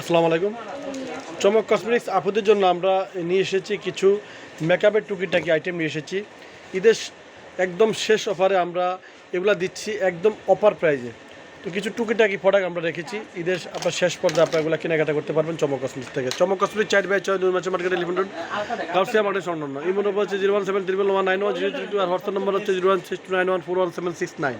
আসসালামু আলাইকুম। চমক কসমেটিক্স আপুদের জন্য আমরা নিয়ে এসেছি কিছু মেকআপের টুকিটাকি আইটেম নিয়ে এসেছি। ঈদের একদম শেষ অফারে আমরা এগুলা দিচ্ছি একদম অপার প্রাইজে তো কিছু টুকিটাকি প্রোডাক্ট আমরা রেখেছি। ঈদের আপনার শেষ পর্যায়ে আপনারা এগুলো কেনাকাটা করতে পারবেন চমক কসমেটিক্স থেকে। চমক কসমেটিক্স চার বাই ছয় দুই মাসের মার্কেটে লিমিট রোড গাউসিয়া মার্কেট সংলগ্ন এই নম্বর হচ্ছে zero one seven triple one nine one zero three two আর হোয়াটসঅ্যাপ নম্বর হচ্ছে zero one six two nine one four one seven six nine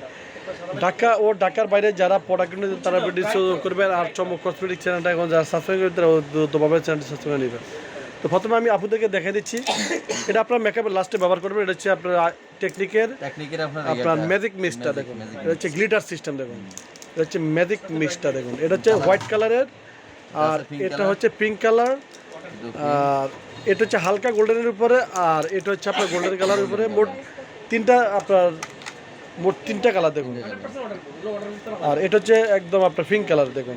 Dhaka ও ঢাকার বাইরে যারা প্রোডাক্ট কিনে তারা ভিডিও করবেন আর চমক কসমেটিক চ্যানেলটা এখন যারা সাবস্ক্রাইব করবে তারা দ্রুতভাবে চ্যানেলটি সাবস্ক্রাইব করে নেবেন তো প্রথমে আমি আপনাদেরকে দেখাই দিচ্ছি। এটা আপনার মেকআপের লাস্টে ব্যবহার করবেন। এটা হচ্ছে আপনার টেকনিকের টেকনিকের আপনার আপনার ম্যাজিক মিক্সটা দেখুন। এটা হচ্ছে গ্লিটার সিস্টেম দেখুন। এটা হচ্ছে ম্যাজিক মিক্সটা দেখুন। এটা হচ্ছে হোয়াইট কালারের আর এটা হচ্ছে পিঙ্ক কালার আর এটা হচ্ছে হালকা গোল্ডেনের উপরে আর এটা হচ্ছে আপনার গোল্ডেন কালারের উপরে। মোট তিনটা আপনার মোট তিনটা কালার দেখুন। আর এটা হচ্ছে একদম আপনার পিঙ্ক কালার দেখুন।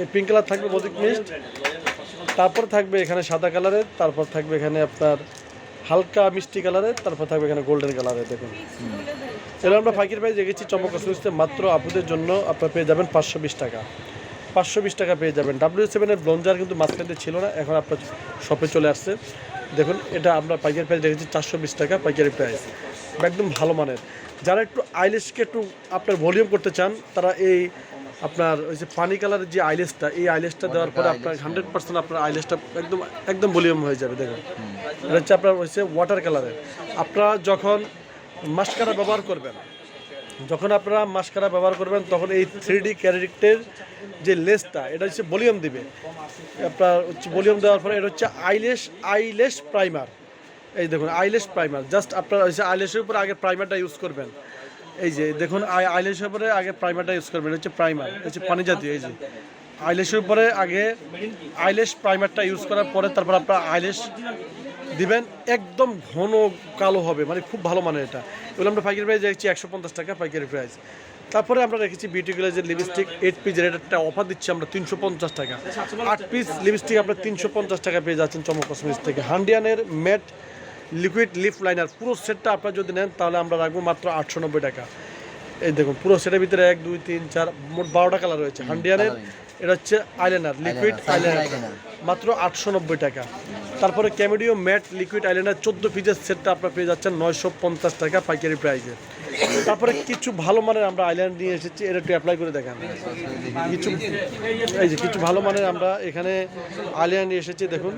এই পিঙ্ক কালার থাকবে মজিক মিস্ট। তারপর থাকবে এখানে সাদা কালারের তারপর থাকবে এখানে আপনার হালকা মিষ্টি কালারের তারপর থাকবে এখানে গোল্ডেন কালারের দেখুন। এটা আমরা ফাইকের প্রাইস রেখেছি চমক কসমেটিক্সে মাত্র আপুদের জন্য আপনারা পেয়ে যাবেন পাঁচশো বিশ টাকা। পাঁচশো বিশ টাকা পেয়ে যাবেন। ডাব্লিউ সেভেনের ব্লঞ্জার কিন্তু মাঝখানে ছিল না, এখন আপনার শপে চলে আসছে। দেখুন, এটা আমরা পাইকারি প্রাইস রেখেছি চারশো বিশ টাকা পাইকারি প্রাইস একদম ভালো মানের। যারা একটু আইলিশকে একটু আপনার ভলিউম করতে চান, তারা এই আপনার ওই যে পানি কালারের যে আইলেসটা এই আইলেসটা দেওয়ার পরে আপনার হান্ড্রেড পার্সেন্ট আপনার আইলেসটা একদম একদম ভলিউম হয়ে যাবে দেখুন। এটা হচ্ছে আপনার হচ্ছে ওয়াটার কালারের আপনারা যখন মাস্কারা ব্যবহার করবেন যখন আপনারা মাস্কারা ব্যবহার করবেন তখন এই থ্রি ডি ক্যারেক্টের যে লেসটা এটা হচ্ছে ভলিউম দিবে। আপনার হচ্ছে ভলিউম দেওয়ার পরে এটা হচ্ছে আইলেস আইলেস প্রাইমার এই দেখুন আইলেস প্রাইমার জাস্ট আপনার হচ্ছে আইলেসের উপরে আগে প্রাইমারটা ইউজ করবেন। এই যে দেখুন, আই আইলেসের উপরে আগে প্রাইমারটা ইউজ করবেন হচ্ছে প্রাইমার হচ্ছে পানি জাতীয়, এই যে। আইলেসের উপরে আগে আইলেস প্রাইমারটা ইউজ করার পরে তারপর আপনার আইলেস দিবেন, একদম ঘন কালো হবে মানে খুব ভালো মানে এটা। এগুলো আমরা পাইকারি প্রাইস দেখছি একশো পঞ্চাশ টাকা পাইকারি প্রাইস তারপরে আমরা রেখেছি বিউটি গ্লেজের লিপস্টিক এইট পিসের এটা একটা অফার দিচ্ছি আমরা তিনশো পঞ্চাশ টাকা। আট পিস লিপস্টিক আপনার তিনশো পঞ্চাশ টাকা পেয়ে যাচ্ছেন চমক কসমেটিক্স থেকে। হান্ডিয়ানের ম্যাট লিকুইড লিফ লাইনার পুরো সেটটা আপনারা যদি নেন তাহলে আমরা রাখব মাত্র আটশো নব্বই টাকা। এই দেখুন পুরো সেটের ভিতরে এক দুই তিন চার মোট বারোটা কালার রয়েছে। হান্ডিয়ানের এটা হচ্ছে আইলাইনার লিকুইড আইলাইনার মাত্র আটশো নব্বই টাকা। তারপরে ক্যামেডিও ম্যাট লিকুইড আইলাইনার চোদ্দ পিসের সেটটা আপনার পেয়ে যাচ্ছেন নয়শো পঞ্চাশ টাকা পাইকারি প্রাইসে তারপরে কিছু ভালো মানের আমরা আইল্যান্ড নিয়ে এসেছি এটা একটু অ্যাপ্লাই করে দেখান। কিছু এই যে কিছু ভালো মানের আমরা এখানে আইল্যান্ড নিয়ে এসেছি দেখুন।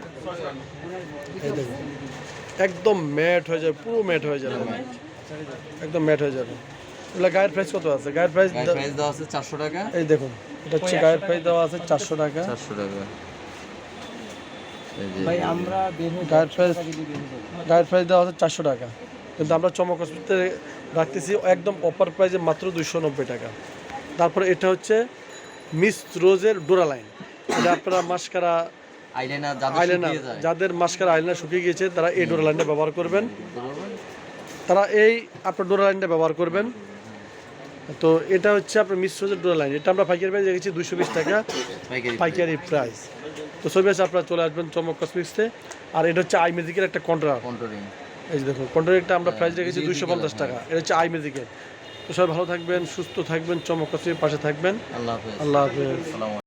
একদম ম্যাট হয়ে যাবে পুরো ম্যাট হয়ে যাবে। একদম ম্যাট হয়ে যাবে। এগুলো গায়ের প্রাইস কত আছে? গায়ের প্রাইস দেওয়া আছে চারশো টাকা। এই দেখুন এটা হচ্ছে গায়ের প্রাইস দেওয়া আছে চারশো টাকা। চারশো টাকা। ভাই আমরা গায়ের প্রাইস গায়ের প্রাইস দেওয়া আছে চারশো টাকা। কিন্তু আমরা চমক হসপিটালে রাখতেছি একদম অফার প্রাইসে মাত্র দুইশো নব্বই টাকা। তারপরে এটা হচ্ছে মিস রোজের ডোরা লাইন এটা আপনারা মাস্কারা আইলাইনার যাদের মাস্কারা আইলাইনার শুকিয়ে গিয়েছে তারা এই ডোরা লাইনটা ব্যবহার করবেন। তারা এই আপনার ডোরা লাইনটা ব্যবহার করবেন। তো এটা হচ্ছে আপনার মিশ্র রোজের ডোরা লাইন। এটা আমরা পাইকারি প্রাইস রেখেছি দুশো বিশ টাকা। পাইকারি প্রাইস। তো সবই আছে আপনারা চলে আসবেন চমক কসমিক্সে আর এটা হচ্ছে আই মেজিকের একটা কন্ট্রা কন্ট্রোলিং এই যে দেখুন কন্ট্রাক্টটা আমরা প্রাইস রেখেছি দুশো পঞ্চাশ টাকা। এটা হচ্ছে আই মেজিকের তো সবাই ভালো থাকবেন সুস্থ থাকবেন চমক কসমিক পাশে থাকবেন। আল্লাহ হাফেজ। আল্লাহ হাফেজ।